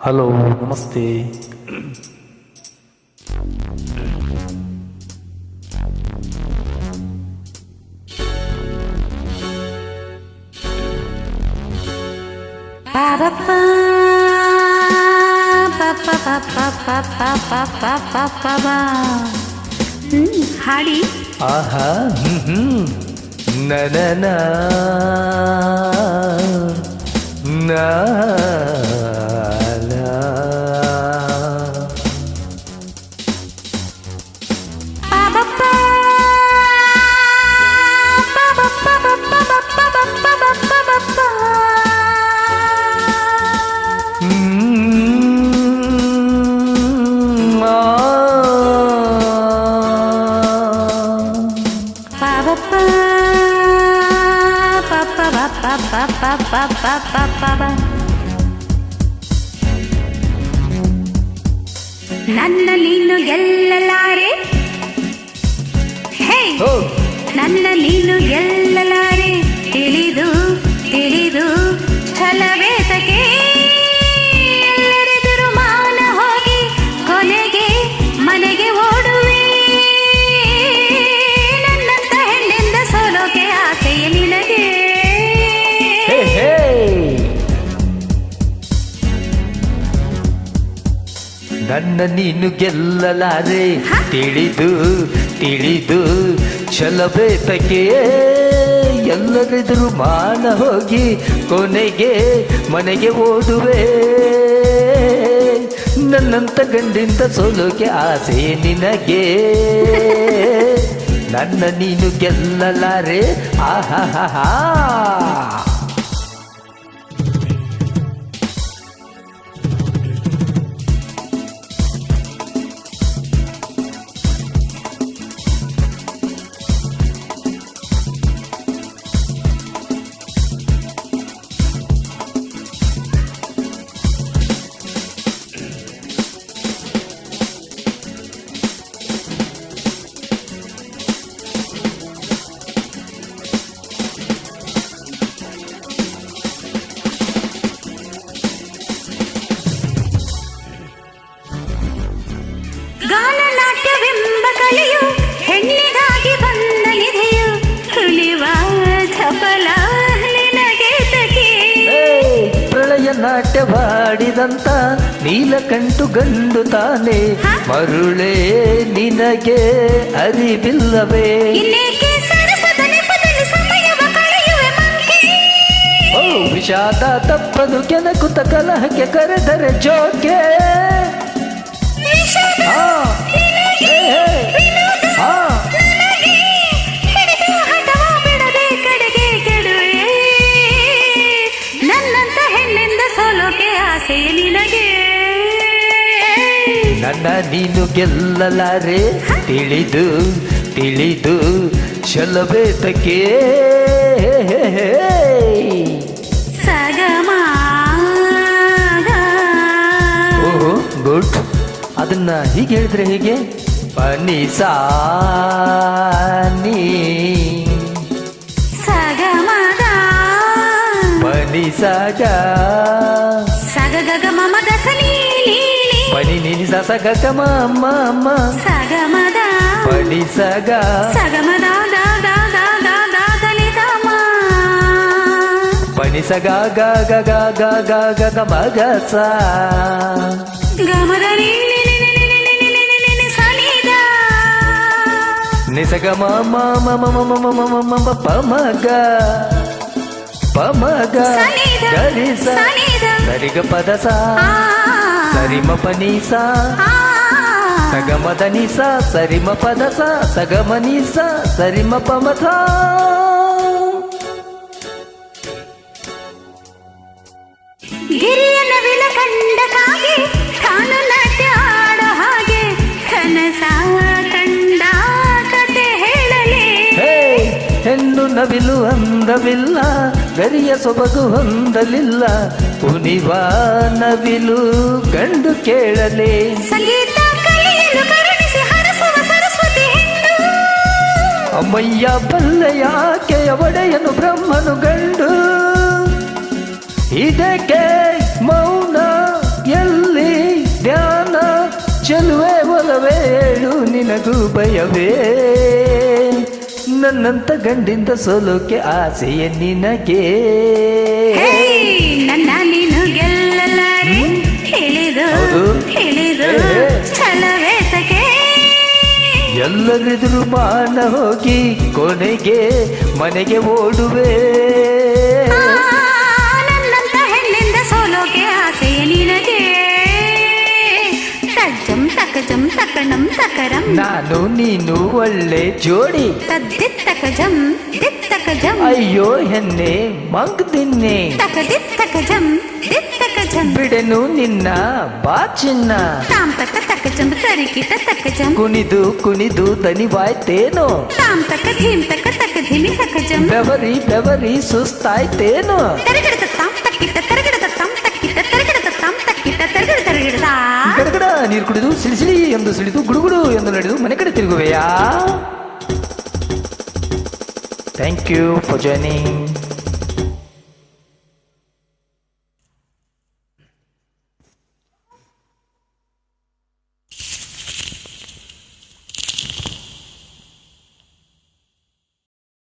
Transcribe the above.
Hello నమస్తే ಹಾಡಿ ಆಹಾ ನನ ನಾ ನನ್ನ ನೀನು ಎಲ್ಲಲಾರೆ ಹೇ ನನ್ನ ನೀನು ಗೆಲ್ಲಲಾರೆ ನನ್ನ ನೀನು ಗೆಲ್ಲಲಾರೆ. ತಿಳಿದು ತಿಳಿದು ಛಲಬೇತಕ್ಕೆ ಎಲ್ಲರೆದುರು ಮಾನ ಹೋಗಿ ಕೊನೆಗೆ ಮನೆಗೆ ಓದುವೆ. ನನ್ನಂತ ಗಂಡಿಂದ ಸೋಲೋಕೆ ಆಸೆ ನಿನಗೆ. ನನ್ನ ನೀನು ಗೆಲ್ಲಲಾರೆ. ಆಹಾ ಮರೆದಂತ ನೀಲಕಂಟು ಗಂಡು ತಾನೆ. ಮರುಳೇ ನಿನಗೆ ಅರಿವಿಲ್ಲವೇ. ಓ ವಿಷಾದ ತಪ್ಪದು ಕೆನಕುತ ಕಲಹಕ್ಕೆ ಕರೆದರೆ ಜೋಕೆ. ಹೇ. ನಿನಗೆ. ನನ್ನ ನೀನು ಗೆಲ್ಲಲಾರೆ ತಿಳಿದು ತಿಳಿದು ಚಲಬೇತಕ್ಕೆ ಸಗಮ ಓಹೋ ಗುಡ್. ಅದನ್ನ ಹೀಗೆ ಹೇಳಿದ್ರೆ ಹೇಗೆ? ಪನಿ ಸಾ ನೀ ಸಗಮಗ ಪನಿ ಸಗ. ససగ గమ అమ్మ అమ్మ. సగమద. పడి సగ. సగమద పనిస గా గా గా గా గా గా గా గా మగ సా గమదని నిసగ మా మా మా మా మా మా మా మా మా పమగ పమగ గరిస సరిగ పదసా ಸರಿಮ ಪನೀಸ. ಸಗಮ ದನಿಸ ಸರಿಮ ಪದಸ ಸಗಮ ನೀಸ ಸರಿಮ ಪಮಥ. ಕಂಡ ಕಾಗೆ ತಾನು ನಾಟ್ಯ ಹಾಗೆ ಕನಸ ಕಂಡ ಕತೆ ಹೇಳಲಿ. ಹೆಣ್ಣು ನವಿಲು ಅಂದವಿಲ್ಲ ಗರಿಯ ಸೊಬಗು ಹೊಂದಲಿಲ್ಲ ಕುನಿವ ನವಿಲು ಗಂಡು ಕೇಳಲೇ. ಅಮ್ಮಯ್ಯ ಬಲ್ಲಯಾಕೆಯ ಒಡೆಯನು ಬ್ರಹ್ಮನು ಗಂಡು. ಇದಕ್ಕೆ ಮೌನ ಎಲ್ಲಿ ಧ್ಯಾನ ಚೆಲುವೆ ಒಲವೇಳು ನಿನಗೂ ಭಯವೇ. ನನ್ನಂತ ಗಂಡಿಂದ ಸೋಲೋಕೆ ಆಸೆಯ ನಿನಗೆ. ಎಲ್ಲರಿದ್ರು ಮಾನ ಹೋಗಿ ಕೊನೆಗೆ ಮನೆಗೆ ಓಡುವೆ. ನನ್ನಂತ ಹೆಣ್ಣಿಂದ ಸೋಲೋಕೆ ಆಸೆಯ ನಿನಗೆ. ತಜ್ಜಂ ತಕಜಂ ತಕಣಂ ತಕರಂ ನಾನು ನೀನು ಒಳ್ಳೆ ಜೋಡಿ. ತದ್ದಿತ್ತಕಜಂ ದಿತ್ತಕಜಂ ಅಯ್ಯೋ ಹೆನ್ನೆ ಮಂಗ್ದಿನ್ನೆ ತಕದಿತ್ತಕಜಂ ದಿತ್ತಕಜಂ ಬಿಡೆನು ನಿನ್ನ ಬಾ ಚಿನ್ನ ತಾಂ ತಕ ತಕಜಂ ತಕ್ಕ ತಕಜಂ ಕುಣಿದು ಕುಣಿದು ದನಿವಾಯ್ತೇನು ತಾಂ ತಕ ಧೀಮ್ ತಕ್ಕ ತಕ್ಕ ಧಿಮಿ ತಕಜಂ ಬೆವರಿ ಬೆವರಿ ಸುಸ್ತಾಯ್ತೇನು? ತರಗಿಡದ ತಾಮ್ ತಕ್ಕಿತ ತರಗಿಡದ ತಾಮ್ ತಕ್ಕಿತ ತರಗಿಡದ ತಾಮ್ ತಕ್ಕಿತ ತರಗಿಡ ತರಗಿಡದ. ಗಡಗಡ ನೀರು ಕುಡಿದು ಸಿಳಿಸಿಳಿ ಎಂದು ಸಿಳಿದು ಗುಡುಗುಡು ಎಂದು ನಡೆದು ಮನೆ ಕಡೆ ತಿರುಗುವೆಯಾ? Thank you for joining